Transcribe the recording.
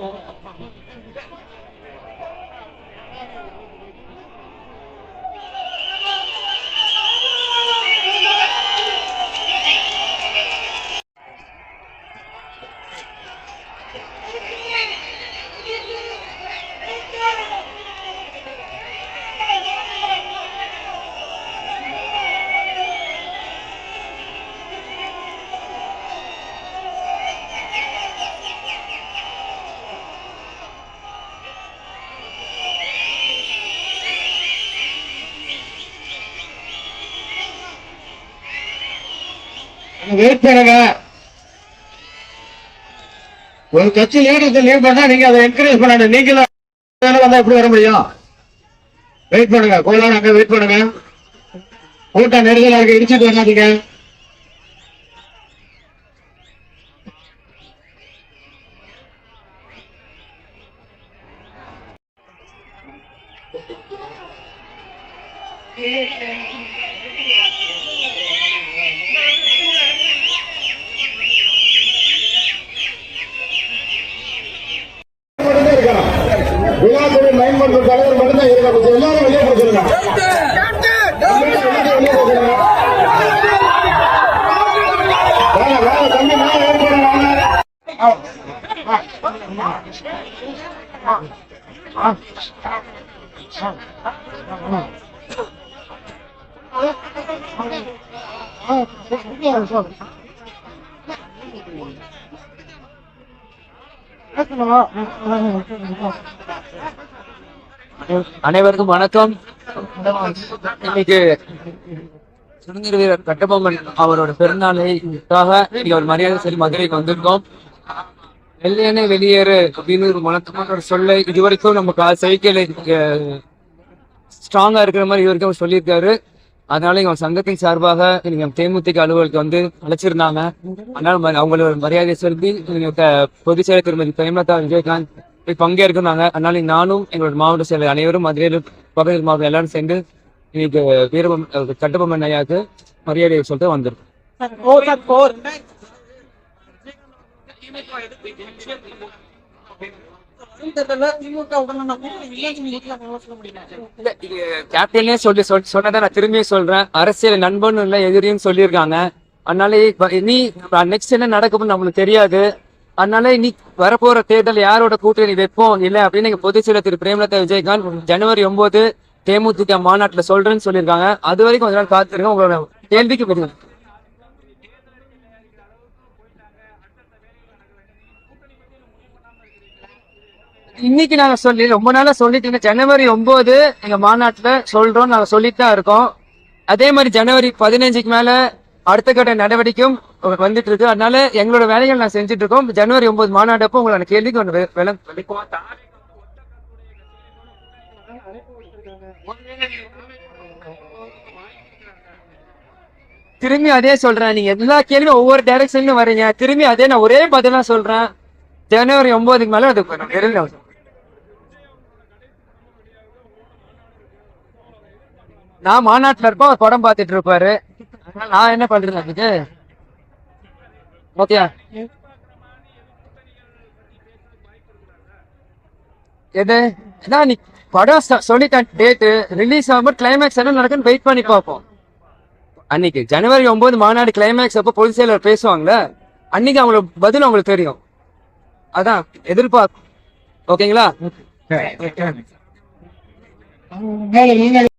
xuống wait பண்ணுங்க ஒரு கட்சி லீடருக்கு லீவ் பண்ணா நீங்க அதை என்கரேஜ் பண்ணணும். நீங்க தான் வந்தா எப்படி வர முடியும்? வெயிட் பண்ணுங்க. கோயிலான அங்க வெயிட் பண்ணுங்க. கூட்டம் நெருங்கலா இருக்கு. இடிச்சுட்டு வராதீங்க. Yeah. விழாக்குழு தலைவர் மட்டும்தான் இருக்கணும் எல்லாரும் வெளியே கொடுத்துருங்க வெளியே கொடுத்துருங்க அனைவருக்கும் வணக்கம். இன்னைக்கு சுதந்திர வீரர் கட்டபொம்மன் அவரோட பிறந்தநாளைக்காக இன்னைக்கு அவர் மரியாதை சொல்லி மதுரைக்கு வந்திருக்கோம். வெள்ளையனே வெளியேறு அப்படின்னு ஒரு மனத்தமான ஒரு சொல்லை இதுவரைக்கும் நம்ம கா ஸ்ட்ராங்கா இருக்கிற மாதிரி இதுவரைக்கும் அவர் சொல்லியிருக்காரு. அதனால எங்க சங்கத்தின் சார்பாக நீங்க தேமுதிக அலுவலகத்துக்கு வந்து அழைச்சிருந்தாங்க. அதனால அவங்களோட மரியாதை சொல்லி பொதுச் செயலர் திருமதி பிரேமலதா விஜயகாந்த் போய் பங்கேற்கிறாங்க அதனால நானும் எங்களோட மாவட்ட செயலர் அனைவரும் மதுரையில் பகுதி மாவட்டம் எல்லாரும் சேர்ந்து இன்னைக்கு வீரபம் கட்டபொம்மன் ஐயாவுக்கு மரியாதை சொல்லிட்டு வந்திருக்கோம். கேப்டனே சொல்லி சொல்- சொன்னதை நான் திரும்பியும் சொல்றேன். அரசியல் நண்பன் இல்ல எதிரியும் சொல்லியிருக்காங்க. அதனால இனி நெக்ஸ்ட் என்ன நடக்கும்னு நம்மளுக்கு தெரியாது. அதனால இனி வரப்போற தேர்தல் யாரோட கூட்டணி வைப்போம் இல்ல அப்படின்னு எங்க பொதுச் செயலர் திரு. பிரேமலதா விஜயகாந்த் ஜனவரி ஒன்பது தேமுதிக மாநாட்டுல சொல்றேன்னு சொல்லியிருக்காங்க. அது வரைக்கும் கொஞ்ச நாள் காத்திருக்கேன் உங்களோட கேள்விக்கு போடுங்க இன்னைக்கு நாங்க சொல்லி ரொம்ப நாளா சொல்லிட்டு ஜனவரி ஒன்பது எங்க மாநாட்டுல சொல்றோம் நாங்க சொல்லிட்டு தான் இருக்கோம். அதே மாதிரி ஜனவரி பதினஞ்சுக்கு மேல அடுத்த கட்ட நடவடிக்கையும் வந்துட்டு இருக்கு அதனால எங்களோட வேலைகள் நான் செஞ்சுட்டு இருக்கோம் ஜனவரி ஒன்பது மாநாட்டப்போ உங்களோட கேள்விக்கு ஒன்று திரும்பி அதே சொல்றேன். நீங்க எல்லா கேள்வியும் ஒவ்வொரு டைரக்ஷன்லயும் வரீங்க. திரும்பி அதே நான் ஒரே பதிலா சொல்றேன். ஜனவரி ஒன்பதுக்கு மேல அது நெருங்க. நான் மாநாட்டுல இருப்போம் அவர் படம் பார்த்துட்டு இருப்பாரு. நான் என்ன பண்றது அதுக்கு ஓகே. எது? அதான் நீ படம் சொல்லிட்டேன் டேட்டு ரிலீஸ் ஆகும்போது கிளைமேக்ஸ் என்ன நடக்குன்னு வெயிட் பண்ணி பார்ப்போம். அன்னைக்கு ஜனவரி ஒன்பது மாநாடு கிளைமேக்ஸ் அப்போ பொதுச்செயலர் பேசுவாங்கல்ல? அன்னைக்கு அவங்களுக்கு பதில் அவங்களுக்கு தெரியும். அதான் எதிர்பார்ப்பு ஓகேங்களா?